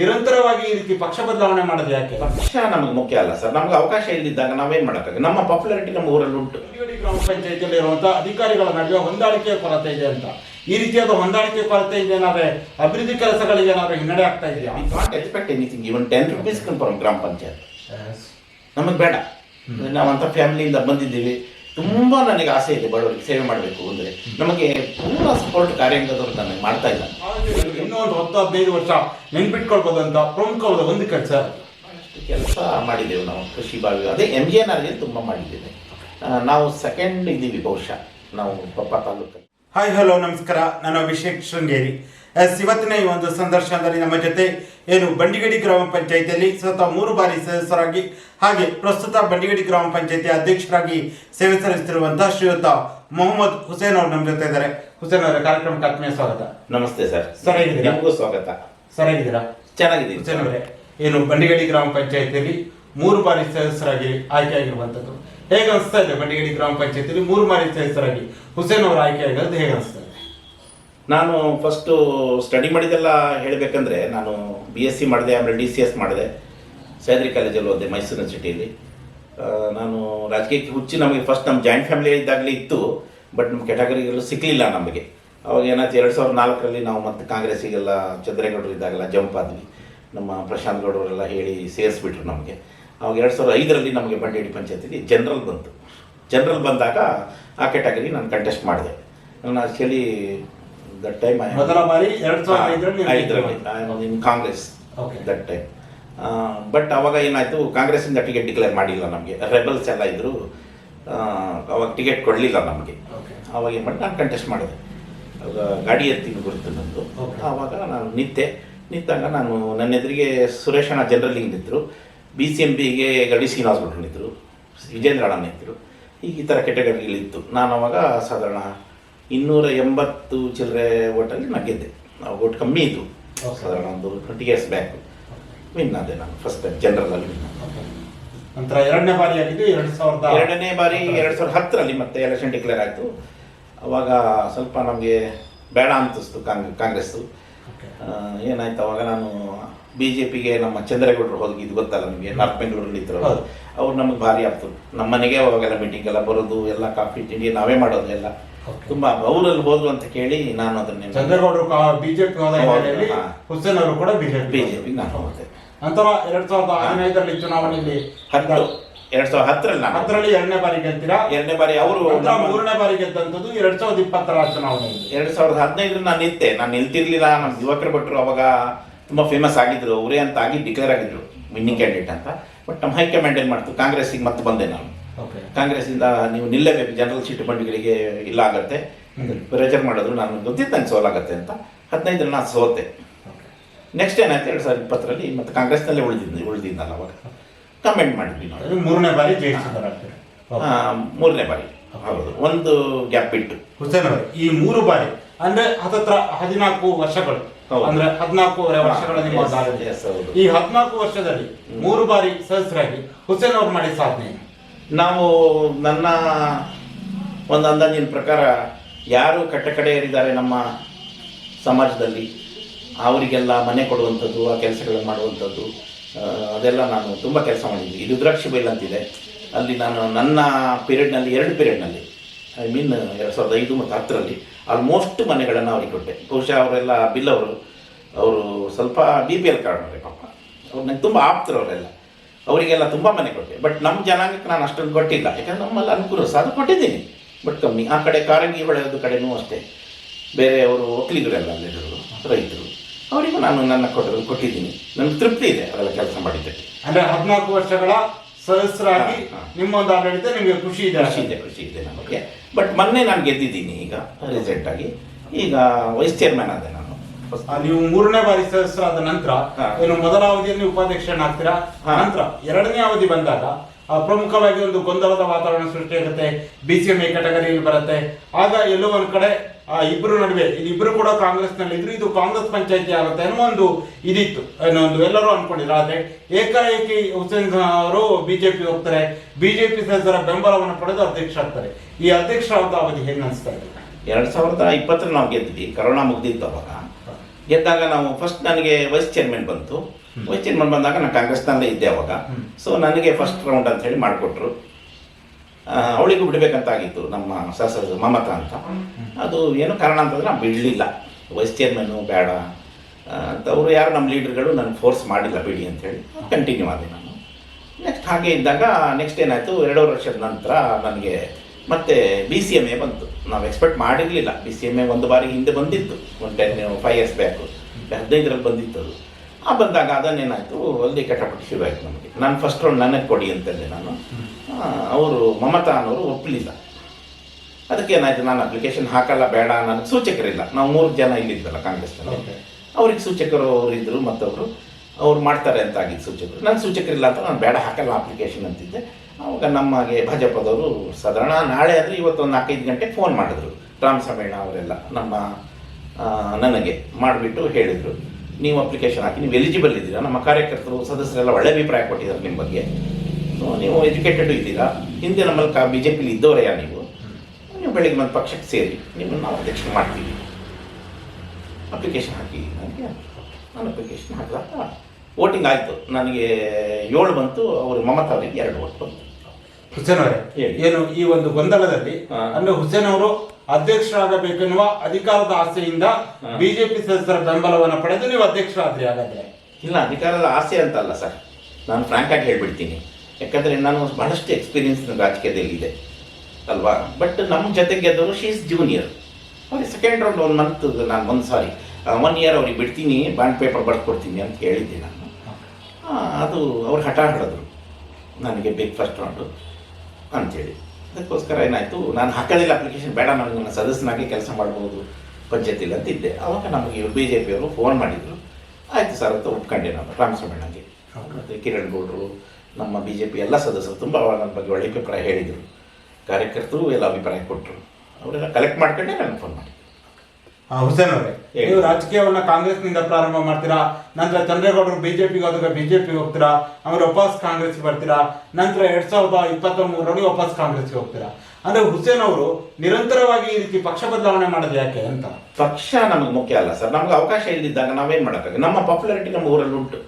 ನಿರಂತರವಾಗಿ ಈ ರೀತಿ ಪಕ್ಷ ಬದಲಾವಣೆ ಮಾಡೋದು ಯಾಕೆ? ಪಕ್ಷ ನಮಗೆ ಮುಖ್ಯ ಅಲ್ಲ ಸರ್. ನಮ್ಗೆ ಅವಕಾಶ ಇಲ್ಲದಿದ್ದಾಗ ನಾವೇನ್ ಮಾಡೋಕ್ಕಾಗ ನಮ್ಮ ಪಾಪ್ಯುಲಾರಿಟಿ ನಮ್ಮ ಊರಲ್ಲಿ ಉಂಟು. ಗ್ರಾಮ ಪಂಚಾಯತಿಯಲ್ಲಿ ಇರುವಂತಹ ಅಧಿಕಾರಿಗಳ ನಡುವೆ ಹೊಂದಾಣಿಕೆಯ ಕೊರತೆ ಇದೆ ಅಂತ. ಈ ರೀತಿಯಾದ ಹೊಂದಾಣಿಕೆ ಕೊರತೆ ಇದೆ ಏನಾದ್ರೆ ಅಭಿವೃದ್ಧಿ ಕೆಲಸಗಳಿಗೆ ಏನಾದ್ರೆ ಹಿನ್ನಡೆ ಆಗ್ತಾ ಇದೆಯಾ? Can't expect anything even ten rupees confirm ಗ್ರಾಮ ಪಂಚಾಯತ್. ನಮಗೆ ಬೇಡ. ನಾವಂತ ಫ್ಯಾಮಿಲಿಯಿಂದ ಬಂದಿದ್ದೀವಿ. ತುಂಬಾ ನನಗೆ ಆಸೆ ಇದೆ ಬಡವರಿಗೆ ಸೇವೆ ಮಾಡಬೇಕು ಅಂದ್ರೆ. ನಮಗೆ ಪೂರ್ಣ ಸಪೋರ್ಟ್ ಕಾರ್ಯಾಂಗದವರು ನನಗೆ ಮಾಡ್ತಾ ಇಲ್ಲ. ಒಂದು ಹತ್ತು ಹದಿನೈದು ವರ್ಷ ನೆನ್ಪಿಟ್ಕೊಳ್ಬೋದಂತ ಪ್ರಮುಖವಾದ ಒಂದು ಕೆಲಸ. ಕೆಲಸ ಮಾಡಿದ್ದೇವೆ ನಾವು ಕೃಷಿ ಬಾವಿ. ಅದೇ ಎಂ ಜಿ ಎನ್ ಆರ್ಗೆ ತುಂಬ ಮಾಡಿದ್ದೇವೆ. ಆ, ನಾವು ಸೆಕೆಂಡ್ ಇದ್ದೀವಿ ಬಹುಶಃ ನಾವು ಪಪ್ಪ ತಾಲೂಕಲ್ಲಿ. ಹಾಯ್ ಹಲೋ ನಮಸ್ಕಾರ. ನಾನು ಅಭಿಷೇಕ್ ಶೃಂಗೇರಿ. ಎಸ್ ಇವತ್ತಿನ ಈ ಒಂದು ಸಂದರ್ಶನದಲ್ಲಿ ನಮ್ಮ ಜೊತೆ ಏನು ಬಂಡಿಗಡಿ ಗ್ರಾಮ ಪಂಚಾಯಿತಿಯಲ್ಲಿ ಸ್ವತಃ ಮೂರು ಬಾರಿ ಸದಸ್ಯರಾಗಿ ಹಾಗೆ ಪ್ರಸ್ತುತ ಬಂಡಿಗಡಿ ಗ್ರಾಮ ಪಂಚಾಯಿತಿ ಅಧ್ಯಕ್ಷರಾಗಿ ಸೇವೆ ಸಲ್ಲಿಸುತ್ತಿರುವಂತಹ ಶ್ರೀಯುತ ಮೊಹಮ್ಮದ್ ಹುಸೇನ್ ಅವರು ನಮ್ಮ ಜೊತೆ ಇದ್ದಾರೆ. ಹುಸೇನ್ ಅವರ ಕಾರ್ಯಕ್ರಮಕ್ಕೆ ಆತ್ಮೀಯ ಸ್ವಾಗತ. ನಮಸ್ತೆ ಸರ್. ಸರ್, ಹೇಗಿದ್ದೀರಾ? ನಿಮಗೂ ಸ್ವಾಗತ. ಸರಿಯಾಗಿದ್ದೀರಾ ಚೆನ್ನಾಗಿದ್ದೀವಿ ಹುಸೇನ್ ಅವರೇ ಏನು ಬಂಡಿಗಡಿ ಗ್ರಾಮ ಪಂಚಾಯಿತಿಯಲ್ಲಿ ಮೂರು ಬಾರಿ ಸದಸ್ಯರಾಗಿ ಆಯ್ಕೆಯಾಗಿರುವಂಥದ್ದು ಹೇಗೆ ಅನಿಸ್ತಾ ಇದೆ ಬಂಡಿಗಡಿ ಗ್ರಾಮ ಪಂಚಾಯಿತಿಯಲ್ಲಿ ಮೂರು ಬಾರಿ ಸದಸ್ಯರಾಗಿ ಹುಸೇನ್ ಅವರು ಆಯ್ಕೆಯಾಗಿರೋದು ಹೇಗೆ ಅನಿಸ್ತಾ ಇದೆ? ನಾನು ಫಸ್ಟು ಸ್ಟಡಿ ಮಾಡಿದೆಲ್ಲ ಹೇಳಬೇಕಂದ್ರೆ ನಾನು ಬಿ ಎಸ್ ಸಿ ಮಾಡಿದೆ, ಆಮೇಲೆ ಡಿ ಸಿ ಎಸ್ ಮಾಡಿದೆ ಸಹ್ಯಾದ್ರಿ ಕಾಲೇಜಲ್ಲಿ ಓದಿದೆ ಮೈಸೂರು ಸಿಟಿಯಲ್ಲಿ ನಾನು ರಾಜಕೀಯಕ್ಕೆ ಹುಚ್ಚಿ ನಮಗೆ ಫಸ್ಟ್ ನಮ್ಮ ಜಾಯಿಂಟ್ ಫ್ಯಾಮಿಲಿ ಇದ್ದಾಗಲೇ ಇತ್ತು ಬಟ್ ನಮ್ಮ ಕ್ಯಾಟಗರಿಗಳು ಸಿಕ್ಕಲಿಲ್ಲ ನಮಗೆ. ಅವಾಗ ಏನಾಯ್ತು, ಎರಡು ಸಾವಿರದ ನಾಲ್ಕರಲ್ಲಿ ನಾವು ಮತ್ತೆ ಕಾಂಗ್ರೆಸ್ಸಿಗೆಲ್ಲ ಚಂದ್ರೇಗೌಡರು ಇದ್ದಾಗೆಲ್ಲ, ಜಂಪ್ ಆದ್ವಿ. ನಮ್ಮ ಪ್ರಶಾಂತ್ ಗೌಡವರೆಲ್ಲ ಹೇಳಿ ಸೇರಿಸ್ಬಿಟ್ರು ನಮಗೆ. ಅವಾಗ ಎರಡು ಸಾವಿರದ ಐದರಲ್ಲಿ ನಮಗೆ ಬಂಡೇಡಿ ಪಂಚಾಯತಿಗೆ ಜನರಲ್ ಬಂತು. ಜನರಲ್ ಬಂದಾಗ ಆ ಕ್ಯಾಟಗರಿ ನಾನು ಕಂಟೆಸ್ಟ್ ಮಾಡಿದೆ. ನಾನು ಆ್ಯಕ್ಚುಲಿ ದಟ್ ಟೈಮ್ ಮೊದಲ ಬಾರಿ ಎರಡು ಸಾವಿರದ ಐದರಲ್ಲಿ in Congress okay that time but ಅವಾಗ ಏನಾಯಿತು ಕಾಂಗ್ರೆಸ್ಸಿಂದ ಟಿಕೆಟ್ ಡಿಕ್ಲೇರ್ ಮಾಡಿಲ್ಲ ನಮಗೆ. ರೆಬಲ್ಸ್ ಎಲ್ಲ ಇದ್ದರು ಅವಾಗ ಟಿಕೆಟ್ ಕೊಡಲಿಲ್ಲ ನಮಗೆ. ಅವಾಗ ಏನು ಮಾಡಿ ನಾನು ಕಂಟೆಸ್ಟ್ ಮಾಡಿದೆ. ಅವಾಗ ಗಾಡಿ ಎತ್ತಿನ ಗುರುತು ನಂದು. ಆವಾಗ ನಾನು ನಿಂತೆ. ನಿಂತಾಗ ನಾನು ನನ್ನ ಎದುರಿಗೆ ಸುರೇಶ್ ಅಣ್ಣ ಜನರಲಿಂಗ್ ನಿಂತರು ಬಿ ಸಿ ಎಂ ಬಿಗೆ ಗಡಿ ಶ್ರೀನಿವಾಸ್ ಭಟ್ರು ನಿಂತರು ವಿಜೇಂದ್ರ ಅಣ್ಣ ನಿಂತರು ಈಗ ಈ ಥರ ಕೆಟಗರಿಗಳಿತ್ತು ನಾನು ಅವಾಗ ಸಾಧಾರಣ ಇನ್ನೂರ ಎಂಬತ್ತು ಚಿಲ್ಲರೆ ಓಟಲ್ಲಿ ನಾನು ಗೆದ್ದೆ. ನಾವು ಓಟ್ ಕಮ್ಮಿ ಇತ್ತು. ಸಾಧಾರಣ ಒಂದು ಟ್ವೆಂಟಿ ಇಯರ್ಸ್ ಬ್ಯಾಕ್ ವಿನ್ ಆದೆ ನಾನು ಫಸ್ಟ್ ಟೈಮ್ ಜನರಲಲ್ಲಿ ವಿನ್ ನಂತರ ಎರಡನೇ ಬಾರಿ ಆಗಿದ್ದು ಎರಡು ಸಾವಿರದ ಎರಡನೇ ಬಾರಿ ಎರಡು ಸಾವಿರದ ಹತ್ತರಲ್ಲಿ ಮತ್ತೆ ಎಲೆಕ್ಷನ್ ಡಿಕ್ಲೇರ್ ಆಯಿತು. ಅವಾಗ ಸ್ವಲ್ಪ ನಮಗೆ ಬೇಡ ಅಂತಿಸ್ತು ಕಾಂಗ್ ಕಾಂಗ್ರೆಸ್ಸು. ಏನಾಯ್ತು ಅವಾಗ ನಾನು ಬಿ ಜೆ ಪಿಗೆ ನಮ್ಮ ಚಂದ್ರೇಗೌಡರು ಹೋಗಿ ಇದು ಗೊತ್ತಲ್ಲ ನಿಮಗೆ ನಾರ್ತ್ ಬೆಂಗಳೂರಲ್ಲಿ ಇದ್ರು. ಅವ್ರು ನಮಗೆ ಭಾರಿ ಆಗ್ತದೆ ನಮ್ಮ ಮನೆಗೆ ಅವಾಗೆಲ್ಲ ಮೀಟಿಂಗ್ ಎಲ್ಲ ಬರೋದು ಎಲ್ಲ ಕಾಫಿ ತಿಂಡಿ ನಾವೇ ಮಾಡೋದು ಎಲ್ಲ. ತುಂಬಾ ಅವರಲ್ಲಿ ಹೋದ್ರು ಅಂತ ಕೇಳಿ ನಾನು ಅದನ್ನೇ ಚಂದ್ರಗೌಡರು ಬಿಜೆಪಿ ಹೋದ ಹಿನ್ನೆಲೆಯಲ್ಲಿ. ಹುಸೇನ್ ಅವರು ಕೂಡ ಬಿಜೆಪಿ ಬಿಜೆಪಿ ನಾನು ಹೋದೆ. ನಂತರ ಎರಡ್ ಸಾವಿರದ ಹದಿನೈದರಲ್ಲಿ ಚುನಾವಣೆಯಲ್ಲಿ ಹತ್ತು ಎರಡ್ ಸಾವಿರದ ಹತ್ತರಲ್ಲಿ ನಾನು ಹತ್ತರಲ್ಲಿ ಎರಡನೇ ಬಾರಿ ಗೆಲ್ತೀರಾ? ಎರಡನೇ ಬಾರಿ ಅವರು ಮೂರನೇ ಬಾರಿ ಗೆದ್ದಂಥದ್ದು ಎರಡ್ ಸಾವಿರದ ಇಪ್ಪತ್ತರ ಚುನಾವಣೆಯಲ್ಲಿ. ಎರಡ್ ಸಾವಿರದ ಹದಿನೈದರಲ್ಲಿ ನಾನು ನಿಂತೆ. ನಾನು ನಿಲ್ತಿರ್ಲಿಲ್ಲ. ನಮ್ಮ ಯುವಕರು ಭಟ್ರು ಅವಾಗ ತುಂಬಾ ಫೇಮಸ್ ಆಗಿದ್ರು. ಅವರೇ ಅಂತ ಆಗಿ ಡಿಕ್ಲೇರ್ ಆಗಿದ್ರು. ವಿನ್ನಿಂಗ್ ಕ್ಯಾಂಡಿಡೇಟ್ ಅಂತ. ಬಟ್ ನಮ್ಮ ಹೈಕಮಾಂಡ್ ಏನು ಮಾಡ್ತು? ಕಾಂಗ್ರೆಸ್ಸಿಗೆ ಮತ್ತೆ ಬಂದೆ ನಾನು. ಕಾಂಗ್ರೆಸ್ಸಿಂದ ನೀವು ನಿಲ್ಲಬೇಕು ಜನರಲ್ ಸೀಟ್ ಬಂಡಿಗಳಿಗೆ ಇಲ್ಲ ಆಗತ್ತೆ. ಪ್ರೆಜರ್ ಮಾಡಿದ್ರು ನಾನು ಗೊತ್ತಿತ್ತು ನಂಗೆ ಸೋಲಾಗತ್ತೆ ಅಂತ. ಹದಿನೈದರಲ್ಲಿ ನಾನು ಸೋತೆ. ನೆಕ್ಸ್ಟ್ ಏನಾಯ್ತು ಎರಡು ಸಾವಿರದ ಇಪ್ಪತ್ತರಲ್ಲಿ ಮತ್ತೆ ಕಾಂಗ್ರೆಸ್ನಲ್ಲೇ ಉಳಿದಿದ್ದು ಉಳಿದಿದ್ದಲ್ಲ ಅವಾಗ. ಕಮೆಂಟ್ ಮಾಡಿದ್ವಿ ನಾವು ಮೂರನೇ ಬಾರಿ ಮೂರನೇ ಬಾರಿ. ಹೌದು. ಒಂದು ಗ್ಯಾಪ್ ಇಟ್ಟು ಹುಸೇನ್ ಅವರು ಈ ಮೂರು ಬಾರಿ ಅಂದ್ರೆ ಹತ್ತತ್ರ ಹದಿನಾಲ್ಕು ವರ್ಷಗಳು. ಅಂದ್ರೆ ಹದಿನಾಲ್ಕೂವರೆ ವರ್ಷಗಳ ನಿಮ್ಮ. ಈ ಹದಿನಾಲ್ಕು ವರ್ಷದಲ್ಲಿ ಮೂರು ಬಾರಿ ಸದಸ್ಯರಾಗಿ ಹುಸೇನ್ ಅವರು ಮಾಡಿದ ಸಾಧನೆ? ನಾವು ನನ್ನ ಒಂದು ಅಂದಾಜಿನ ಪ್ರಕಾರ ಯಾರು ಕಟ್ಟಕಡೆಯರಿದ್ದಾರೆ ನಮ್ಮ ಸಮಾಜದಲ್ಲಿ, ಅವರಿಗೆಲ್ಲ ಮನೆ ಕೊಡುವಂಥದ್ದು, ಆ ಕೆಲಸಗಳನ್ನು ಮಾಡುವಂಥದ್ದು ಅದೆಲ್ಲ ನಾನು ತುಂಬ ಕೆಲಸ ಮಾಡಿದ್ದೀನಿ. ಇದು ರುದ್ರಾಕ್ಷಿ ಬೈಲ್ ಅಂತಿದೆ. ಅಲ್ಲಿ ನಾನು ನನ್ನ ಪೀರಿಯಡ್ನಲ್ಲಿ, ಎರಡು ಪೀರಿಯಡ್ನಲ್ಲಿ, ಐ ಮೀನ್ ಎರಡು ಸಾವಿರದ ಐದು ಮತ್ತು ಹತ್ತರಲ್ಲಿ ಆಲ್ಮೋಸ್ಟ್ ಮನೆಗಳನ್ನು ಅವ್ರಿಗೆ ಕೊಟ್ಟೆ. ಬಹುಶಃ ಅವರೆಲ್ಲ ಬಿಲ್ ಅವರು ಅವರು ಸ್ವಲ್ಪ ಬಿ ಪಿ ಎಲ್ ಕಾರ್ಡ್ ಪಾಪ. ಅವ್ರು ನನಗೆ ತುಂಬ ಆಪ್ತರು ಅವರೆಲ್ಲ ಅವರಿಗೆಲ್ಲ ತುಂಬ ಮನೆ ಕೊಟ್ಟೆ. ಬಟ್ ನಮ್ಮ ಜನಾಂಗಕ್ಕೆ ನಾನು ಅಷ್ಟೊಂದು ಕೊಟ್ಟಿಲ್ಲ. ಯಾಕಂದ್ರೆ ನಮ್ಮಲ್ಲಿ ಅನುಕೂಲ ಸಹ ಅದು ಕೊಟ್ಟಿದ್ದೀನಿ. ಬಟ್ ಕಮ್ಮಿ ಆ ಕಡೆ ಕಾರಂಗಿ ಬೆಳೆಯೋದು ಕಡೆನೂ ಅಷ್ಟೇ. ಬೇರೆ ಅವರು ಒಕ್ಕಲಿಗರೆಲ್ಲ ಅಲ್ಲಿರೋರು ರೈತರು ಅವರಿಗೂ ನಾನು ನನ್ನ ಕೊಟ್ಟರು ಕೊಟ್ಟಿದ್ದೀನಿ. ನನಗೆ ತೃಪ್ತಿ ಇದೆ ಅದೆಲ್ಲ ಕೆಲಸ ಮಾಡಿದ್ದಕ್ಕೆ ಅಂದರೆ ಹದಿನಾಲ್ಕು ವರ್ಷಗಳ ಸದಸ್ಯರಾಗಿ ನಿಮ್ಮೊಂದು ಆಡಳಿತ ನಿಮಗೆ ಖುಷಿ ಇದೆ. ಖುಷಿ ಇದೆ ಖುಷಿ ಇದೆ ನಮಗೆ. ಬಟ್ ಮೊನ್ನೆ ನಾನು ಗೆದ್ದಿದ್ದೀನಿ ಈಗ ರೀಸೆಂಟಾಗಿ ಈಗ ವೈಸ್ ಚೇರ್ಮನ್ ಆದೆ ನೀವು ಮೂರನೇ ಬಾರಿ ಸದಸ್ಯರಾದ ನಂತರ ಏನು ಮೊದಲ ಅವಧಿಯಲ್ಲಿ ಉಪಾಧ್ಯಕ್ಷನಾಗ್ತೀರಾ. ನಂತರ ಎರಡನೇ ಅವಧಿ ಬಂದಾಗ ಪ್ರಮುಖವಾಗಿ ಒಂದು ಗೊಂದಲದ ವಾತಾವರಣ ಸೃಷ್ಟಿಯಾಗುತ್ತೆ ಬಿ ಸಿ ಎಂ ಎ ಕ್ಯಾಟಗರಿಯಲ್ಲಿ ಬರುತ್ತೆ. ಆಗ ಎಲ್ಲೋ ಒಂದ್ ಕಡೆ ಆ ಇಬ್ಬರು ನಡುವೆ ಇಬ್ರು ಕೂಡ ಕಾಂಗ್ರೆಸ್ನಲ್ಲಿ ಇದ್ರು ಇದು ಕಾಂಗ್ರೆಸ್ ಪಂಚಾಯತಿ ಆಗುತ್ತೆ ಅನ್ನೋ ಒಂದು ಇದಿತ್ತು ಅನ್ನೋ ಒಂದು ಎಲ್ಲರೂ ಅನ್ಕೊಂಡಿದ್ರು. ಆದ್ರೆ ಏಕಾಏಕಿ ಹುಸೇನ್ ಅವರು ಬಿಜೆಪಿ ಹೋಗ್ತಾರೆ ಬಿಜೆಪಿ ಸದಸ್ಯರ ಬೆಂಬಲವನ್ನು ಪಡೆದು ಅಧ್ಯಕ್ಷ ಆಗ್ತಾರೆ. ಈ ಅಧ್ಯಕ್ಷರ ಅವಧಿ ಹೆಂಗ್ ಅನಿಸ್ತಾ ಇದೆ? ಎರಡ್ ಸಾವಿರದ ಇಪ್ಪತ್ತರ ನಾವು ಗೆದ್ದಿದ್ವಿ ಕರೋನಾ ಮುಗ್ದಿತ್ತು ಅವಾಗ. ಗೆದ್ದಾಗ ನಾವು ಫಸ್ಟ್ ನನಗೆ ವೈಸ್ ಚೇರ್ಮನ್ ಬಂತು. ವೈಸ್ ಚೇರ್ಮನ್ ಬಂದಾಗ ನಾನು ಕಾಂಗ್ರೆಸ್ನಲ್ಲೇ ಇದ್ದೆ ಅವಾಗ. ಸೊ ನನಗೆ ಫಸ್ಟ್ ರೌಂಡ್ ಅಂತ ಹೇಳಿ ಮಾಡಿಕೊಟ್ರು. ಅವಳಿಗೂ ಬಿಡಬೇಕಂತಾಗಿತ್ತು ನಮ್ಮ ಶಾಸಕ ಮಮತಾ ಅಂತ. ಅದು ಏನು ಕಾರಣ ಅಂತಂದ್ರೆ ನಾನು ಬಿಡಲಿಲ್ಲ. ವೈಸ್ ಚೇರ್ಮನ್ನು ಬೇಡ. ಅಂತ ಅವರು ಯಾರು ನಮ್ಮ ಲೀಡರ್ಗಳು ನನಗೆ ಫೋರ್ಸ್ ಮಾಡಿಲ್ಲ ಬಿಡಿ ಅಂತೇಳಿ ಕಂಟಿನ್ಯೂ ಆದೆ ನಾನು. ನೆಕ್ಸ್ಟ್ ಹಾಗೆ ಇದ್ದಾಗ ನೆಕ್ಸ್ಟ್ ಏನಾಯಿತು? ಎರಡೂವರೆ ವರ್ಷದ ನಂತರ ನನಗೆ ಮತ್ತೆ ಬಿ ಸಿ ಎಂ ಎ ಬಂತು. ನಾವು ಎಕ್ಸ್ಪೆಕ್ಟ್ ಮಾಡಿರಲಿಲ್ಲ. ಬಿ ಸಿ ಎಂ ಎ ಒಂದು ಬಾರಿ ಹಿಂದೆ ಬಂದಿತ್ತು. ಒಂದು ಟೆನ್ ಫೈವ್ ಇಯರ್ಸ್ ಬ್ಯಾಕು ಹದಿನೈದರಲ್ಲಿ ಬಂದಿತ್ತು ಅದು. ಆ ಬಂದಾಗ ಅದನ್ನೇನಾಯಿತು? ಅಲ್ಲಿ ಕಟಪಟಿ ಶುರು ಆಯಿತು ನಮಗೆ. ನಾನು ಫಸ್ಟ್ ರೌಂಡ್ ನನಗೆ ಕೊಡಿ ಅಂತಂದೆ ನಾನು. ಅವರು ಮಮತಾ ಅನ್ನೋರು ಒಪ್ಪಲಿಲ್ಲ ಅದಕ್ಕೆ ಏನಾಯಿತು? ನಾನು ಅಪ್ಲಿಕೇಶನ್ ಹಾಕಲ್ಲ ಬೇಡ ಅನ್ನೋದು ಸೂಚಕರಿಲ್ಲ. ನಾವು ಮೂರು ಜನ ಇಲ್ಲಿದ್ದಲ್ಲ ಕಾಂಗ್ರೆಸ್ನಲ್ಲಿ. ಅವ್ರಿಗೆ ಸೂಚಕರು ಅವರು ಇದ್ದರು ಮತ್ತೊಬ್ಬರು ಅವ್ರು ಮಾಡ್ತಾರೆ ಅಂತ ಆಗಿದ್ದು ಸೂಚಕರು. ನಾನು ಸೂಚಕರಿಲ್ಲ ಅಂತ ನಾನು ಬೇಡ ಹಾಕಲ್ಲ ಅಪ್ಲಿಕೇಶನ್ ಅಂತಿದ್ದೆ. ಅವಾಗ ನಮಗೆ ಭಾಜಪದವರು ಸಾಧಾರಣ ನಾಳೆ ಆದರೆ ಇವತ್ತು ಒಂದು ನಾಲ್ಕೈದು ಗಂಟೆಗೆ ಫೋನ್ ಮಾಡಿದ್ರು. ರಾಮಸಮೇಣ ಅವರೆಲ್ಲ ನಮ್ಮ ನನಗೆ ಮಾಡಿಬಿಟ್ಟು ಹೇಳಿದರು. ನೀವು ಅಪ್ಲಿಕೇಶನ್ ಹಾಕಿ, ನೀವು ಎಲಿಜಿಬಲ್ ಇದ್ದೀರಾ? ನಮ್ಮ ಕಾರ್ಯಕರ್ತರು, ಸದಸ್ಯರೆಲ್ಲ ಒಳ್ಳೆ ಅಭಿಪ್ರಾಯ ಕೊಟ್ಟಿದ್ದಾರೆ ನಿಮ್ಮ ಬಗ್ಗೆ. ನೀವು ಎಜುಕೇಟೆಡ್ ಇದ್ದೀರಾ? ಹಿಂದೆ ನಮ್ಮಲ್ಲಿ ಕಾ ಬಿ ಜೆ ಪಿಲಿ ಇದ್ದವರೆಯಾ ನೀವು? ನೀವು ಬೆಳಿಗ್ಗೆ ಒಂದು ಪಕ್ಷಕ್ಕೆ ಸೇರಿ, ನಿಮ್ಮನ್ನು ನಾವು ಅಧ್ಯಕ್ಷ ಮಾಡ್ತೀವಿ. ಅಪ್ಲಿಕೇಶನ್ ಹಾಕಿ, ನನಗೆ ನಾನು ಅಪ್ಲಿಕೇಶನ್ ಹಾಕಿದಾಗ ವೋಟಿಂಗ್ ಆಯಿತು. ನನಗೆ ಏಳು ಬಂತು, ಅವರು ಮಮತಾ ಅವರಿಗೆ ಎರಡು ಓಟ್ ಬಂತು. ಹುಸೇನ್ ಅವರೇ. ಏನು ಈ ಒಂದು ಗೊಂದಲದಲ್ಲಿ. ಅಂದ್ರೆ ಹುಸೇನ್ ಅವರು ಅಧ್ಯಕ್ಷರಾಗಬೇಕೆನ್ನುವ ಅಧಿಕಾರದ ಆಸೆಯಿಂದ. ಬಿಜೆಪಿ ಸದಸ್ಯರ ಬೆಂಬಲವನ್ನು ಪಡೆದು ನೀವು ಅಧ್ಯಕ್ಷರಾದ್ರಿ ಹಾಗಾದ್ರೆ. ಇಲ್ಲ ಅಧಿಕಾರದ ಆಸೆ ಅಂತಲ್ಲ ಸರ್. ನಾನು ಫ್ರಾಂಕ್ ಆಗಿ ಹೇಳ್ಬಿಡ್ತೀನಿ. ಯಾಕಂದರೆ ನಾನು ಬಹಳಷ್ಟು ಎಕ್ಸ್ಪೀರಿಯನ್ಸ್ ರಾಜಕೀಯದಲ್ಲಿದೆ. ಅಲ್ವಾ? ಬಟ್ ನಮ್ಮ ಜೊತೆಗೆ ಗೆದ್ದವರು ಶಿ ಇಸ್ ಜೂನಿಯರ್ ಅವ್ರಿಗೆ ಸೆಕೆಂಡ್ ರೌಂಡ್ ಒಂದು ಮಂತ್ ನಾನು ಒಂದು ಸಾರಿ ಒನ್ ಇಯರ್ ಅವ್ರಿಗೆ ಬಿಡ್ತೀನಿ ಬಾಂಡ್ ಪೇಪರ್ ಬರ್ಕೊಡ್ತೀನಿ ಅಂತ ಹೇಳಿದ್ದೆ ನಾನು. ಅದು ಅವ್ರು ಹಠ ಹಿಡಿದ್ರು ನನಗೆ ಬೇಕು ಫಸ್ಟ್ ರೌಂಡು ಅಂಥೇಳಿ ಅದಕ್ಕೋಸ್ಕರ ಏನಾಯಿತು ನಾನು ಹಾಕೋದಿಲ್ಲ ಅಪ್ಲಿಕೇಶನ್ ಬೇಡ ನಾನು ನನ್ನ ಸದಸ್ಯನಾಗಿ ಕೆಲಸ ಮಾಡ್ಬೋದು ಪಂಚಾಯತಿಲಿ ಅಂತ ಇದ್ದೆ ಅವಾಗ ನಮಗೆ ಬಿ ಜೆ ಪಿಯವರು ಫೋನ್ ಮಾಡಿದರು. ಆಯಿತು ಸರ್ ಅಂತ ಒಪ್ಕೊಂಡೆ ನಾನು ರಾಮಸ್ವಾಮಣ್ಣಗೆ ಮತ್ತು ಕಿರಣ್ ಗೌಡರು ನಮ್ಮ ಬಿ ಜೆ ಪಿ ಎಲ್ಲ ಸದಸ್ಯರು ತುಂಬ ನನ್ನ ಬಗ್ಗೆ ಒಳ್ಳೆ ಅಭಿಪ್ರಾಯ ಹೇಳಿದರು. ಕಾರ್ಯಕರ್ತರು ಎಲ್ಲ ಅಭಿಪ್ರಾಯ ಕೊಟ್ಟರು. ಅವರೆಲ್ಲ ಕಲೆಕ್ಟ್ ಮಾಡ್ಕೊಂಡೆ ನನಗೆ ಫೋನ್ ಮಾಡಿ ಆ, ಹುಸೇನ್ ಅವರೇ. ನೀವು ರಾಜಕೀಯವನ್ನ ಕಾಂಗ್ರೆಸ್ನಿಂದ ಪ್ರಾರಂಭ ಮಾಡ್ತೀರಾ? ನಂತರ ಚಂದ್ರೇಗೌಡರು ಬಿಜೆಪಿಗೆ ಹೋದಾಗ ಬಿಜೆಪಿಗೆ ಹೋಗ್ತೀರಾ? ಆಮೇಲೆ ವಾಪಸ್ ಕಾಂಗ್ರೆಸ್ಗೆ ಬರ್ತೀರಾ? ನಂತರ ಎರಡ್ ಸಾವಿರದ ಇಪ್ಪತ್ತ ಮೂರರಲ್ಲಿ ವಾಪಸ್ ಕಾಂಗ್ರೆಸ್ಗೆ ಹೋಗ್ತೀರಾ? ಅಂದ್ರೆ ಹುಸೇನ್ ಅವರು ನಿರಂತರವಾಗಿ ಈ ರೀತಿ ಪಕ್ಷ ಬದಲಾವಣೆ ಮಾಡೋದು ಯಾಕೆ ಅಂತ. ಪಕ್ಷ ನಮಗೆ ಮುಖ್ಯ ಅಲ್ಲ ಸರ್. ನಮ್ಗೆ ಅವಕಾಶ ಇಲ್ಲದಿದ್ದಾಗ ನಾವೇನ್ ಮಾಡೋಕ್ಕಾಗ ನಮ್ಮ ಪಾಪ್ಯುಲಾರಿಟಿ ನಮ್ಮ ಊರಲ್ಲಿ ಉಂಟು.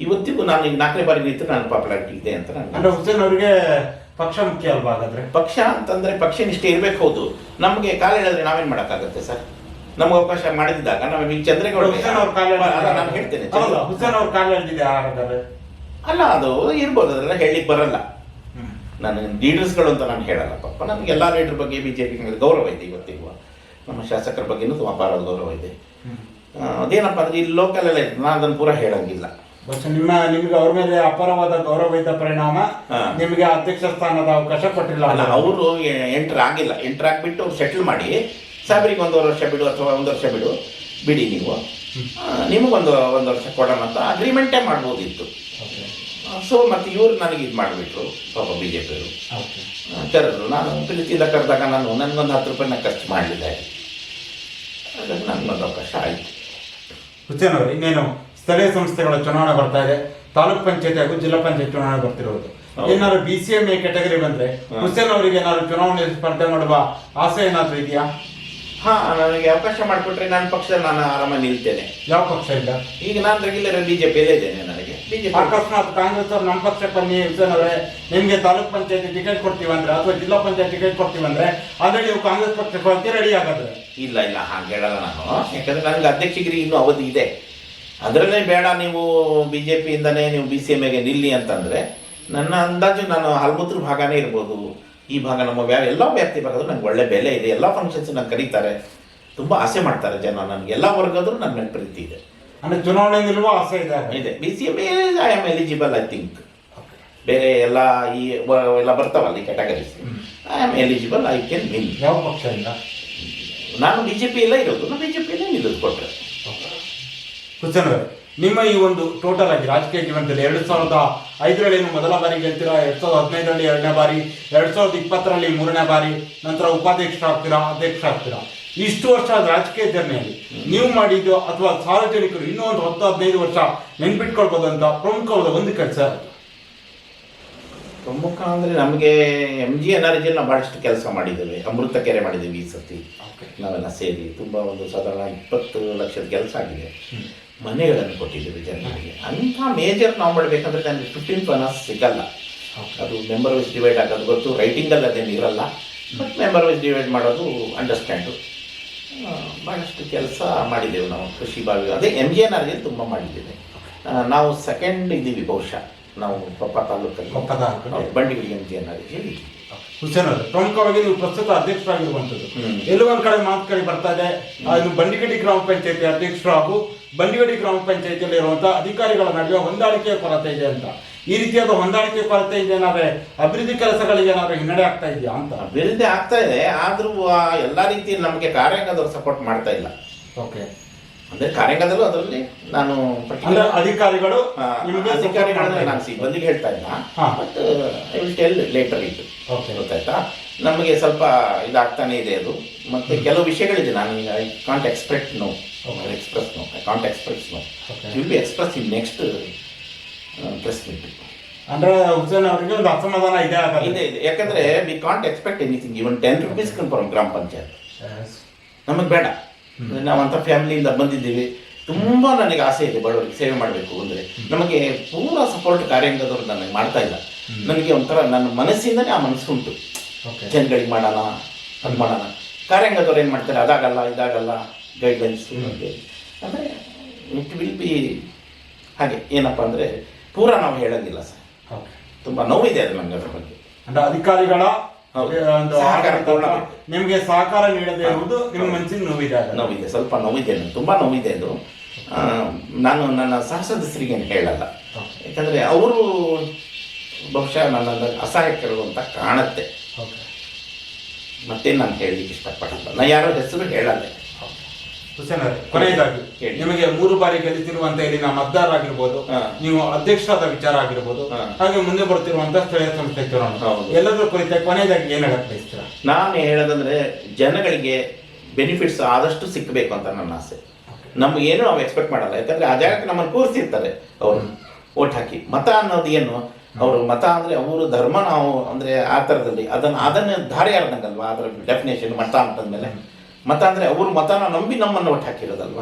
ಇವತ್ತಿಗೂ ನಾನು ಈಗ ನಾಲ್ಕನೇ ಬಾರಿ ನಿಂತು ನಾನು ಪಾಪ್ಯುಲಾರಿಟಿ ಇದೆ ಅಂತ ಅಂದ್ರೆ ಹುಸೇನ್ ಅವರಿಗೆ ಪಕ್ಷ ಮುಖ್ಯ ಅಲ್ವಾ ಹಾಗಾದ್ರೆ? ಪಕ್ಷ ಅಂತಂದ್ರೆ ಪಕ್ಷ ನಿಷ್ಠೆ ಇರಬೇಕು ಹೌದು. ನಮಗೆ ಕಾಲ ಹೇಳಿದ್ರೆ ನಾವೇನ್ ಮಾಡೋಕ್ಕಾಗತ್ತೆ ಸರ್? ನಮ್ಗೆ ಅವಕಾಶ ಮಾಡಿದಾಗ ನಾವು ಈಗ ಚಂದ್ರೇಗೌಡ ಹುಸೇನ್ ಅವ್ರ ಕಾಲ ಅಲ್ಲ ನಾನು ಹೇಳ್ತೇನೆ ಹುಸೇನ್ ಅವ್ರ ಕಾಲ ಎಳ್ದಿದೆ ಅಲ್ಲ ಅದು ಇರ್ಬೋದು ಅದೆಲ್ಲ ಹೇಳಲಿಕ್ಕೆ ಬರಲ್ಲ. ನನ್ನ ಲೀಡರ್ಸ್ಗಳು ಅಂತ ನಾನು ಹೇಳಲ್ಲ ಪಾಪ ನನಗೆ ಎಲ್ಲ ಲೀಡರ್ ಬಗ್ಗೆ ಬಿ ಜೆ ಪಿ ಗೌರವ ಇದೆ ಇವತ್ತಿಗೂ. ನಮ್ಮ ಶಾಸಕರ ಬಗ್ಗೆನೂ ತುಂಬ ಅಪಾರ ಗೌರವ ಇದೆ. ಅದೇನಪ್ಪ ಅಂದ್ರೆ ಇಲ್ಲಿ ಲೋಕಲ್ ಎಲ್ಲ ಇದೆ ನಾನು ಅದನ್ನು ಪೂರ ಹೇಳಂಗಿಲ್ಲ. ಬಸ್ ನಿಮ್ಮ ನಿಮಗೆ ಅವ್ರ ಮೇಲೆ ಅಪಾರವಾದ ಗೌರವ ಇದ್ದ ಪರಿಣಾಮ. ನಿಮಗೆ ಅಧ್ಯಕ್ಷ ಸ್ಥಾನದ ಅವಕಾಶ ಕೊಟ್ಟಿಲ್ಲ. ಅಲ್ಲ ಅವರು ಎಂಟರ್ ಆಗಿಲ್ಲ. ಎಂಟರ್ ಆಗಿಬಿಟ್ಟು ಅವ್ರು ಸೆಟ್ಲ್ ಮಾಡಿ ಸಾಬ್ರಿಗೆ ಒಂದು ವರ್ಷ ಬಿಡು ಅಥವಾ ಒಂದು ವರ್ಷ ಬಿಡು. ಬಿಡಿ ನೀವು. ನಿಮಗೊಂದು ಒಂದು ವರ್ಷ ಕೊಡೋಣ ಅಂತ ಅಗ್ರಿಮೆಂಟೇ ಮಾಡ್ಬೋದಿತ್ತು. ಸೊ ಮತ್ತೆ ಇವರು ನನಗೆ ಇದು ಮಾಡಿಬಿಟ್ರು ಪಾಪ ಬಿ ಜೆ ಪಿಯವರು ಕರೆದ್ರು ನಾನು ಪ್ರೀತಿಯಿಂದ ಕರೆದಾಗ ನಾನು ನನಗೊಂದು ಹತ್ತು ರೂಪಾಯಿನ ಖರ್ಚು ಮಾಡಲಿಲ್ಲ. ಅದಕ್ಕೆ ನನಗೊಂದು ಅವಕಾಶ ಆಯಿತು. ಹುಸೇನ್ ಅವರು ಇನ್ನೇನು ಸ್ಥಳೀಯ ಸಂಸ್ಥೆಗಳ ಚುನಾವಣೆ ಬರ್ತಾ ಇದೆ. ತಾಲೂಕ್ ಪಂಚಾಯತ್ ಹಾಗೂ ಜಿಲ್ಲಾ ಪಂಚಾಯತ್ ಚುನಾವಣೆ ಬರ್ತಿರೋದು. ಏನಾದ್ರು B C M A category ಬಂದ್ರೆ. ಹುಸೇನ್ ಅವರಿಗೆ ಏನಾದ್ರು ಚುನಾವಣೆ ಸ್ಪರ್ಧೆ ಮಾಡುವ ಆಸೆ ಏನಾದ್ರು ಇದೆಯಾ? ಹಾಂ ನನಗೆ ಅವಕಾಶ ಮಾಡಿಕೊಟ್ರೆ ನನ್ನ ಪಕ್ಷದಲ್ಲಿ ನಾನು ಆರಾಮ ನಿಲ್ತೇನೆ. ಯಾವ ಪಕ್ಷ ಇಲ್ಲ? ಈಗ ನಾನು ರೆಗ್ಯುಲರ್ ಬಿಜೆಪಿ ಇದ್ದೇನೆ ನನಗೆ. ಬಿಜೆಪಿ ಅಕಸ್ಮಾತ್ ಕಾಂಗ್ರೆಸ್ ಅವ್ರು ನಮ್ಮ ಪಕ್ಷಕ್ಕೆ ಬನ್ನಿ ಹುಸೇನ್ ಅವರೇ ನಿಮ್ಗೆ ತಾಲೂಕ್ ಪಂಚಾಯತ್ ಟಿಕೆಟ್ ಕೊಡ್ತೀವಿ ಅಂದ್ರೆ ಅಥವಾ ಜಿಲ್ಲಾ ಪಂಚಾಯತ್ ಟಿಕೆಟ್ ಕೊಡ್ತೀವಿ ಅಂದ್ರೆ ಆದ್ರೆ ನೀವು ಕಾಂಗ್ರೆಸ್ ಪಕ್ಷಕ್ಕೆ ಹೋಗಿ ರೆಡಿ ಆಗದ್ರೆ ಇಲ್ಲ ಇಲ್ಲ ಹಾಗೆ ಹೇಳಲ್ಲ ನಾನು. ಯಾಕಂದ್ರೆ ನನಗೆ ಅಧ್ಯಕ್ಷಗಿರಿ ಇನ್ನೂ ಅವಧಿ ಇದೆ. ಅದರಲ್ಲೇ ಬೇಡ ನೀವು ಬಿ ಜೆ ಪಿಯಿಂದನೇ ನೀವು ಬಿ ಸಿ ಎಂ ಎಗೆ ನಿಲ್ಲಿ ಅಂತಂದರೆ ನನ್ನ ಅಂದಾಜು ನಾನು ಹಲ್ಮುತ್ರ ಭಾಗನೇ ಇರ್ಬೋದು. ಈ ಭಾಗ ನಮ್ಮ ವ್ಯಾ ಎಲ್ಲ ವ್ಯಾಪ್ತಿ ಭಾಗದಲ್ಲಿ ನಂಗೆ ಒಳ್ಳೆ ಬೆಲೆ ಇದೆ. ಎಲ್ಲ ಫಂಕ್ಷನ್ಸ್ ನಂಗೆ ಕರೀತಾರೆ. ತುಂಬ ಆಸೆ ಮಾಡ್ತಾರೆ ಜನ ನನಗೆ. ಎಲ್ಲ ವರ್ಗದ್ರು ನನ್ನ ಮೇಲೆ ಪ್ರೀತಿ ಇದೆ. ಅಂದ್ರೆ ಚುನಾವಣೆ ನಿಲ್ಲುವ ಆಸೆ ಇದೆ ಇದೆ. B C M I am eligible I think ಬೇರೆ ಎಲ್ಲ ಈ ಎಲ್ಲ ಬರ್ತಾವಲ್ಲ ಈ categories I am eligible I can win ಯಾವ ಪಕ್ಷ ಇಲ್ಲ ನಾನು ಬಿ ಜೆ ಪಿ ಎಲ್ಲ ಇರೋದು. ನಾನು ಬಿ ಜೆ ಪಿಯಲ್ಲೇ ನಿಲ್ಲೋದು ಕೊಟ್ಟರೆ ಕುಚನ್ ನಿಮ್ಮ ಈ ಒಂದು ಟೋಟಲ್ ಆಗಿ ರಾಜಕೀಯ ಜೀವನದಲ್ಲಿ ಎರಡು ಸಾವಿರದ ಐದರಲ್ಲಿ ನೀವು ಮೊದಲ ಬಾರಿ ಗೆಲ್ತೀರಾ? ಎರಡು ಸಾವಿರದ ಹದಿನೈದರಲ್ಲಿ ಎರಡನೇ ಬಾರಿ ಎರಡು ಸಾವಿರದ ಇಪ್ಪತ್ತರಲ್ಲಿ ಮೂರನೇ ಬಾರಿ ನಂತರ ಉಪಾಧ್ಯಕ್ಷರಾಗ್ತೀರಾ ಅಧ್ಯಕ್ಷರಾಗ್ತೀರಾ ಇಷ್ಟು ವರ್ಷ ರಾಜಕೀಯ ಜರ್ನಿಯಲ್ಲಿ ನೀವು ಮಾಡಿದ್ದು ಅಥವಾ ಸಾರ್ವಜನಿಕರು ಇನ್ನೂ ಒಂದು ಹತ್ತು ಹದಿನೈದು ವರ್ಷ ನೆನ್ಪಿಟ್ಕೊಳ್ಬೋದಂತ ಪ್ರಮುಖವಾದ ಒಂದು ಕೆಲಸ. ಪ್ರಮುಖ ಅಂದರೆ ನಮಗೆ M G N R G ನಾವು ಭಾಳಷ್ಟು ಕೆಲಸ ಮಾಡಿದ್ದೇವೆ. ಅಮೃತ ಕೆರೆ ಮಾಡಿದ್ದೀವಿ ಈ ಸರ್ತಿ ನಾವೆಲ್ಲ ಸೇರಿ ತುಂಬ ಒಂದು ಸಾಧಾರಣ ಇಪ್ಪತ್ತು ಲಕ್ಷದ ಕೆಲಸ ಆಗಿದೆ. ಮನೆಗಳನ್ನು ಕೊಟ್ಟಿದ್ದೀವಿ ಜನರಿಗೆ. ಅಂಥ ಮೇಜರ್ ನಾವು ಮಾಡಬೇಕಂದ್ರೆ ನನಗೆ ಫಿಫ್ಟೀನ್ ಫೈನಾನ್ಸ್ ಸಿಗಲ್ಲ. ಅದು ಮೆಂಬರ್ ವೈಸ್ ಡಿವೈಡ್ ಆಗೋದು ಗೊತ್ತು. ರೈಟಿಂಗಲ್ಲಿ ಅದೇನು ಇರಲ್ಲ. ಬಟ್ ಮೆಂಬರ್ ವೈಸ್ ಡಿವೈಡ್ ಮಾಡೋದು ಅಂಡರ್ಸ್ಟ್ಯಾಂಡು ಭಾಳಷ್ಟು ಕೆಲಸ ಮಾಡಿದ್ದೇವೆ ನಾವು ಕೃಷಿ ಬಾವಿ. ಅದೇ ಎಂ ಜಿ ಎನ್ ಆರ್ಗೆ ತುಂಬ ಮಾಡಿದ್ದೇವೆ. ನಾವು ಸೆಕೆಂಡ್ ಇದ್ದೀವಿ ಬಹುಶಃ. ನಾವು ಪಪ್ಪ ತಾಲೂಕಲ್ಲಿ. ಹೌದು, ಬಂಡಿಗಳಿಗೆ ಎಂ ಜಿ ಎನ್ ಆರ್ ಹೇಳಿ ಹುಸೇನ್ ಅವರೇ ಪ್ರಮುಖವಾಗಿ ನೀವು ಪ್ರಸ್ತುತ ಅಧ್ಯಕ್ಷರಾಗಿರುವಂಥದ್ದು. ಎಲ್ಲ ಒಂದ್ ಕಡೆ ಮಾತುಕತೆ ಬರ್ತಾ ಇದು. ಬಂಡಿಗಡಿ ಗ್ರಾಮ ಪಂಚಾಯತಿ ಅಧ್ಯಕ್ಷರು ಹಾಗೂ ಬಂಡಿಗಡಿ ಗ್ರಾಮ ಪಂಚಾಯತಿಯಲ್ಲಿ ಇರುವಂತಹ ಅಧಿಕಾರಿಗಳ ನಡುವೆ ಹೊಂದಾಣಿಕೆಯ ಕೊರತೆ ಇದೆ ಅಂತ. ಈ ರೀತಿಯಾದ ಹೊಂದಾಣಿಕೆ ಕೊರತೆ ಇದೆ ಏನಾದ್ರೆ ಅಭಿವೃದ್ಧಿ ಕೆಲಸಗಳಿಗೆ ಏನಾದ್ರು ಹಿನ್ನಡೆ ಆಗ್ತಾ ಇದೆಯಾ ಅಂತ? ಅಭಿವೃದ್ಧಿ ಆಗ್ತಾ ಇದೆ ಆದರೂ ಎಲ್ಲ ರೀತಿ ನಮಗೆ ಕಾರ್ಯಾಂಗದವ್ರು ಸಪೋರ್ಟ್ ಮಾಡ್ತಾ ಇಲ್ಲ. ಓಕೆ ಅಂದ್ರೆ ಕಾರ್ಯಾಂಗದಲ್ಲೂ ಅದರಲ್ಲಿ ನಾನು ಅಂದ್ರೆ ಅಧಿಕಾರಿಗಳು ಅಧಿಕಾರಿಗಳನ್ನ ನಾನು ಸಿಬ್ಬಂದಿಗೆ ಹೇಳ್ತಾ ಇಲ್ಲ. But I will tell later okay ಗೊತ್ತಾಯ್ತಾ? ನಮಗೆ ಸ್ವಲ್ಪ ಇದಾಗ್ತಾನೆ ಇದೆ ಅದು. ಮತ್ತೆ ಕೆಲವು ವಿಷಯಗಳಿದೆ ನಾನು ಈಗ I can't expect no. Express can't express. Will be express in next press meet ಅಂದ್ರೆ ಹುಸೇನ್ ಅವರಿಗೆ ಒಂದು ಅಸಮಾಧಾನ ಇದೆ. ಇದೆ ಇದೆ. ಯಾಕಂದ್ರೆ we can't expect anything even ten rupees confirm ಗ್ರಾಮ ಪಂಚಾಯತ್. ನಮಗೆ ಬೇಡ. ನಾವಂಥ ಫ್ಯಾಮಿಲಿಯಿಂದ ಬಂದಿದ್ದೀವಿ. ತುಂಬ ನನಗೆ ಆಸೆ ಇದೆ ಬಡವರಿಗೆ ಸೇವೆ ಮಾಡಬೇಕು ಅಂದರೆ. ನಮಗೆ ಪೂರ ಸಪೋರ್ಟ್ ಕಾರ್ಯಾಂಗದವ್ರು ನನಗೆ ಮಾಡ್ತಾ ಇಲ್ಲ. ನನಗೆ ಒಂಥರ ನನ್ನ ಮನಸ್ಸಿಂದನೇ ಆ ಮನಸ್ಸು ಉಂಟು. ಜನಗಳಿಗೆ ಮಾಡೋಣ ಅದು ಮಾಡೋಣ. ಕಾರ್ಯಾಂಗದವ್ರು ಏನು ಮಾಡ್ತಾರೆ? ಅದಾಗಲ್ಲ ಇದಾಗಲ್ಲ ಗೈಡ್ಲೈನ್ಸ್ ಅಂದರೆ ಇಟ್ ವಿಲ್ ಬಿ ಹಾಗೆ ಏನಪ್ಪ ಅಂದರೆ ಪೂರ ನಾವು ಹೇಳೋದಿಲ್ಲ ಸರ್. ತುಂಬ ನೋವಿದೆ ಅದು ನಮಗೆ ಅದ್ರ ಬಗ್ಗೆ ಅಂದ್ರೆ ಅಧಿಕಾರಿಗಳ. ಒಂದು ಸಹಕಾರ ಆಡಳಿತ ಪೂರ್ಣ. ನಿಮ್ಗೆ ಸಹಕಾರ ನೀಡದೆ. ಇರುವುದು ನಿಮ್ಮ ಮನಸ್ಸಿಗೆ ನೋವಿದೆ. ನೋವಿದೆ ಸ್ವಲ್ಪ ನೋವಿದೆ ತುಂಬ ನೋವಿದೆ ಅದು ನಾನು ನನ್ನ ಸಹ ಸದಸ್ಯರಿಗೇನು ಹೇಳಲ್ಲ. ಯಾಕಂದರೆ ಅವರು ಬಹುಶಃ ನನ್ನ ಅಸಹಾಯಕರು ಅಂತ ಕಾಣುತ್ತೆ ಮತ್ತೇನು ಮತ್ತೆ ನಾನು ಹೇಳಲಿಕ್ಕೆ ಇಷ್ಟಪಡಲ್ಲ ನಾನು ಯಾರೋ ಹೆಸರು ಹೇಳಲ್ಲ ಕೊನೆಯದಾಗಿ. ನಿಮಗೆ ಮೂರು ಬಾರಿ ಗೆಲ್ಲಿಸಿರುವಂತ ಇಲ್ಲಿನ ಮತದಾರರಾಗಿರ್ಬೋದು ಆಗಿರ್ಬೋದು ನೀವು ಅಧ್ಯಕ್ಷರಾದ ವಿಚಾರ ಆಗಿರ್ಬೋದು. ಹಾಗೆ ಮುಂದೆ ಬರುತ್ತಿರುವಂತಹ ಸ್ಥಳೀಯ ಸಂಸ್ಥೆ ಚುನಾವಣೆ. ಎಲ್ಲದರ ಕುರಿತ ಕೊನೆಯದಾಗಿ ಏನ್ ಹೇಳಕ್ ಬಯಸ್ತೀರಾ? ನಾನು ಹೇಳೋದಂದ್ರೆ ಜನಗಳಿಗೆ ಬೆನಿಫಿಟ್ಸ್ ಆದಷ್ಟು ಸಿಕ್ಕಬೇಕು ಅಂತ ನನ್ನ ಆಸೆ. ನಮ್ಗೆ ಏನು ನಾವು ಎಕ್ಸ್ಪೆಕ್ಟ್ ಮಾಡಲ್ಲ. ಯಾಕಂದ್ರೆ ಆ ಜಾಗಕ್ಕೆ ನಮ್ಮನ್ನು ಕೂರಿಸಿರ್ತಾರೆ ಅವ್ರನ್ನ ಓಟ್ ಹಾಕಿ. ಮತ ಅನ್ನೋದು ಏನು? ಅವರು ಮತ ಅಂದ್ರೆ ಅವರು ಧರ್ಮ ನಾವು ಅಂದ್ರೆ ಆ ಥರದಲ್ಲಿ ಅದನ್ನ ಅದನ್ನ ಧಾರೆ ಆಡ್ದಂಗಲ್ವಾ ಅದರ ಡೆಫಿನೇಷನ್ ಮತ ಅಂತಂದ್ಮೇಲೆ. ಮತ ಅಂದ್ರೆ ಅವರು ಮತನ ನಂಬಿ ನಮ್ಮನ್ನು ಒಟ್ಟು ಹಾಕಿರೋದಲ್ವ?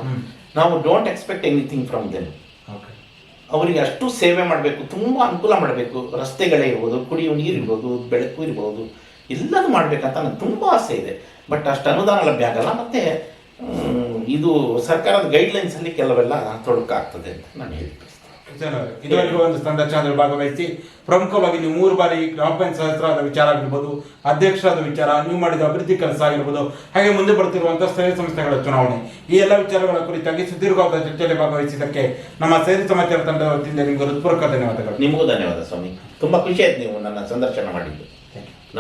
ನಾವು don't expect anything from then ಅವರಿಗೆ ಅಷ್ಟು ಸೇವೆ ಮಾಡಬೇಕು ತುಂಬ ಅನುಕೂಲ ಮಾಡಬೇಕು. ರಸ್ತೆಗಳೇ ಇರ್ಬೋದು ಕುಡಿಯುವ ನೀರು ಇರ್ಬೋದು ಬೆಳಕು ಇರ್ಬೋದು ಎಲ್ಲದೂ ಮಾಡಬೇಕಂತ ನನಗೆ ತುಂಬ ಆಸೆ ಇದೆ. ಬಟ್ ಅಷ್ಟು ಅನುದಾನ ಲಭ್ಯ ಆಗಲ್ಲ ಮತ್ತು ಇದು ಸರ್ಕಾರದ ಗೈಡ್ಲೈನ್ಸಲ್ಲಿ ಕೆಲವೆಲ್ಲ ತೊಡಕಾಗ್ತದೆ ಅಂತ ನಾನು ಹೇಳಿ ಹುಸೇನ್ ಅವರೇ, ಇದುವರೆಗೂ ಒಂದು ಸಂದರ್ಶನದಲ್ಲಿ ಭಾಗವಹಿಸಿ ಪ್ರಮುಖವಾಗಿ ನೀವು ಮೂರು ಬಾರಿ ಗ್ರಾಮ ಪಂಚಾಯತ್ ಸದಸ್ಯರಾದ ವಿಚಾರ ಆಗಿರ್ಬೋದು ಅಧ್ಯಕ್ಷರಾದ ವಿಚಾರ ನೀವು ಮಾಡಿದ ಅಭಿವೃದ್ಧಿ ಕೆಲಸ ಆಗಿರ್ಬೋದು ಹಾಗೆ ಮುಂದೆ ಬರುತ್ತಿರುವಂತಹ ಸ್ಥಳೀಯ ಸಂಸ್ಥೆಗಳ ಚುನಾವಣೆ. ಈ ಎಲ್ಲ ವಿಚಾರಗಳ ಕುರಿತಾಗಿ ಸುದೀರ್ಘವಾದ ಚರ್ಚೆಯಲ್ಲಿ ಭಾಗವಹಿಸಿದ್ದಕ್ಕೆ ನಮ್ಮ ಸೇರಿ ಸಮಾಚಾರ ತಂಡದ ವತಿಯಿಂದ ನಿಮಗೆ ಹೃತ್ಪೂರ್ವಕ ಧನ್ಯವಾದಗಳು. ನಿಮಗೂ ಧನ್ಯವಾದ ಸ್ವಾಮಿ. ತುಂಬಾ ಖುಷಿ ಆಯ್ತು ನೀವು ನನ್ನ ಸಂದರ್ಶನ ಮಾಡಿದ್ದು.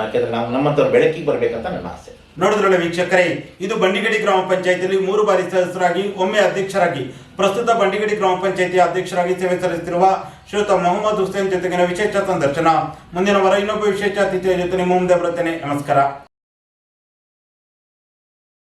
ಯಾಕೆಂದ್ರೆ ನಾವು ನಮ್ಮಂಥವ್ರು ಬೆಳಕಿಗೆ ಬರಬೇಕಂತ ನನ್ನ ಆಸೆ. ನೋಡಿದ್ರಲ್ಲ ವೀಕ್ಷಕರೇ, ಇದು ಬಂಡಿಗಡಿ ಗ್ರಾಮ ಪಂಚಾಯತಿಯಲ್ಲಿ ಮೂರು ಬಾರಿ ಸದಸ್ಯರಾಗಿ, ಒಮ್ಮೆ ಅಧ್ಯಕ್ಷರಾಗಿ. ಪ್ರಸ್ತುತ ಬಂಡಿಗಡಿ ಗ್ರಾಮ ಪಂಚಾಯತಿ ಅಧ್ಯಕ್ಷರಾಗಿ ಸೇವೆ ಸಲ್ಲಿಸುತ್ತಿರುವ ಶ್ರೀಯುತ ಮೊಹಮ್ಮದ್ ಹುಸೇನ್ ಜೊತೆಗಿನ ವಿಶೇಷ ಸಂದರ್ಶನ. ಮುಂದಿನ ವಾರ ಇನ್ನೊಬ್ಬ ವಿಶೇಷ ಅತಿಥಿಯ ಜೊತೆ ನಿಮ್ಮ ಮುಂದೆ ಬರುತ್ತೇನೆ. ನಮಸ್ಕಾರ.